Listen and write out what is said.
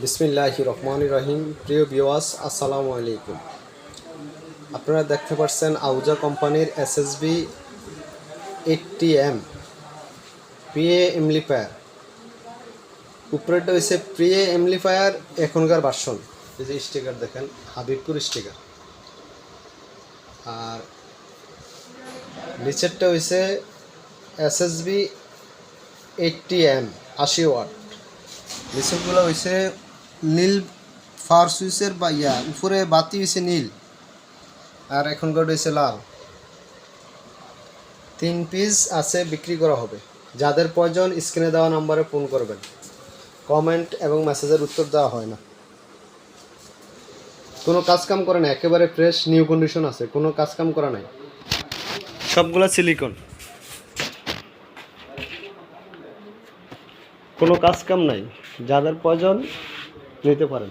বিসমিল্লাহ রহমান রহিম। প্রিয় বিওয়াস আসসালামু আলাইকুম। আপনারা দেখতে পাচ্ছেন আউজা কোম্পানির S S SSB eighty M pre amplifier. উপরেটা হয়েছে প্রিয়ে এমলিফায়ার, এখনকার ভার্সন এই যে স্টিকার দেখেন, হাবিবপুর স্টিকার। আর নিচেরটা হয়েছে এসএসবি এইটটি এম আশি ওয়াট। নিচেরগুলো হয়েছে নীল ফার সুইচের বা ইয়া, উপরে বাতি হয়েছে নীল, আর এখনকার হয়েছে লাল। তিন পিস আছে বিক্রি করা হবে। যাদের প্রয়োজন স্ক্রিনে দেওয়া নাম্বারে ফোন করবেন। কমেন্ট এবং মেসেজের উত্তর দেওয়া হয় না। কোনো কাজ কাম করে না, একেবারে ফ্রেশ নিউ কন্ডিশন আছে। কোনো কাজ কাম করা নাই। সবগুলো সিলিকন কোনো কাজ কাম নাই। যাদের প্রয়োজন নিতে পারেন।